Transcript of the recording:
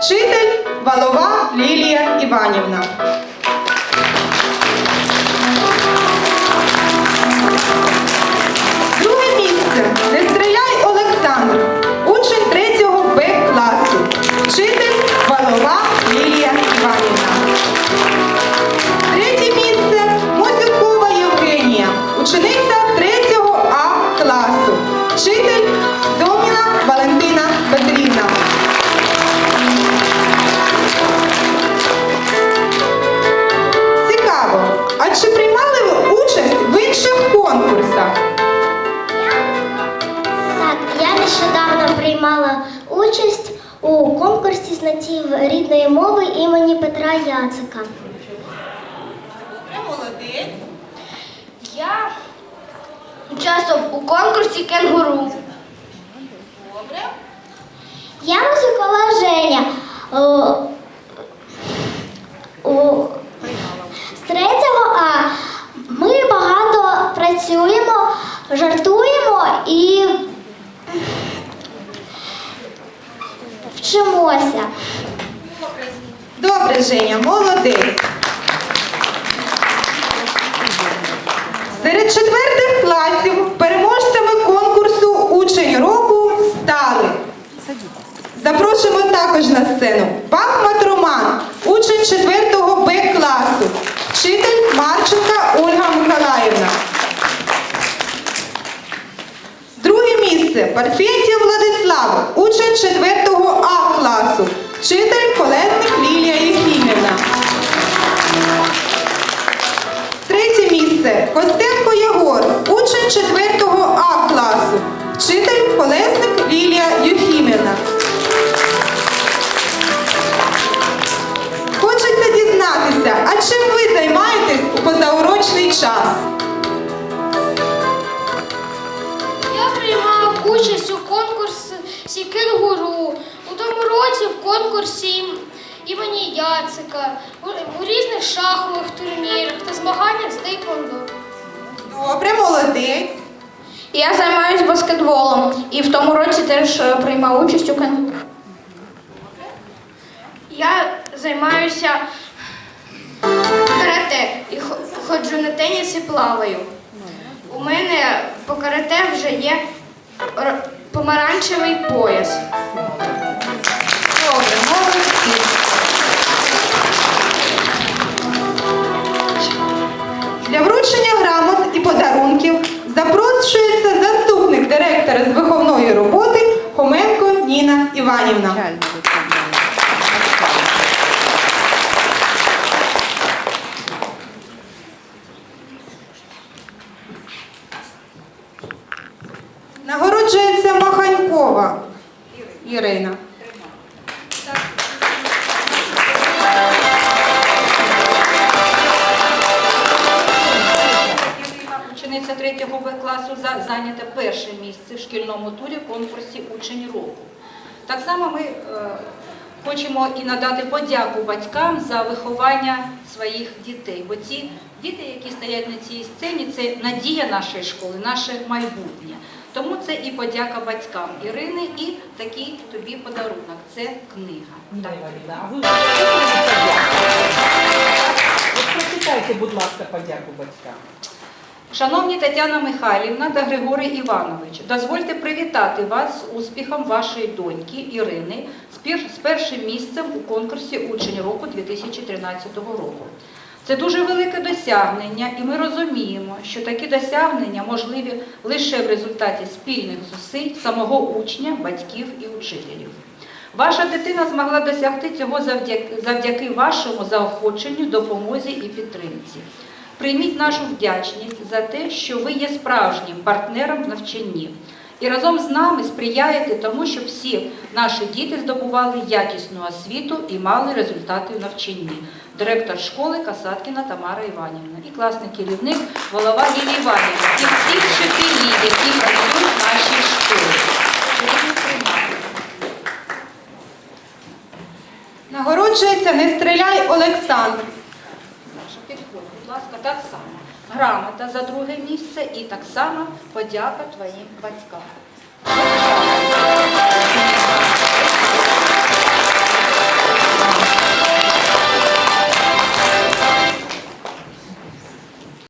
Вчитель Валова Лілія Іванівна. Конкурсі знатів рідної мови імені Петра Яцика. Молодець. Я участвував у конкурсі кенгуру. Добре. Я музикова Женя. О, у, з третього А ми багато працюємо, жартуємо і вчимося. Добре, Женя, молодець. Серед четвертих класів переможцями конкурсу Учень року стали. Запрошуємо також на сцену Бахмат Роман, учень 4 Б класу, вчитель Марченка Ольга Миколаївна. Друге місце Парфентів Владислав, учень 4 А класу, вчитель Колесник Лілія Єфімівна. Третє місце Костенко конкурсі імені Яцика, у, у різних шахових турнірах та змаганнях з тейквондо. Добре, молодець. Я займаюся баскетболом і в тому році теж е, приймав участь у кенгуру. Я займаюся карате і ходжу на теніс і плаваю. У мене по карате вже є помаранчевий пояс. Вручення грамот і подарунків запрошується заступник директора з виховної роботи Хоменко Ніна Іванівна. 73 Б класу зайняте перше місце в шкільному турі конкурсі Учень року. Так само ми е, хочемо і надати подяку батькам за виховання своїх дітей, бо ці діти, які стоять на цій сцені, це надія нашої школи, наше майбутнє. Тому це і подяка батькам Ірини, і такий тобі подарунок. це книга. Так. От прочитайте, будь ласка, подяку батькам. Шановні Тетяна Михайлівна та Григорій Іванович, дозвольте привітати вас з успіхом вашої доньки Ірини з першим місцем у конкурсі Учень року 2013 року. Це дуже велике досягнення, і ми розуміємо, що такі досягнення можливі лише в результаті спільних зусиль самого учня, батьків і учителів. Ваша дитина змогла досягти цього завдяки, вашому заохоченню, допомозі і підтримці. Прийміть нашу вдячність за те, що ви є справжнім партнером в навчанні. І разом з нами сприяєте тому, щоб всі наші діти здобували якісну освіту і мали результати в навчанні. Директор школи Касаткіна Тамара Іванівна і класний керівник голова Лілія Іванівна і всі вчителі, які працюють в нашій школі. Нагороджується Не стріляй Олександр. Саша, підходь, будь ласка, так само. Грамота за друге місце і так само подяка твоїм батькам.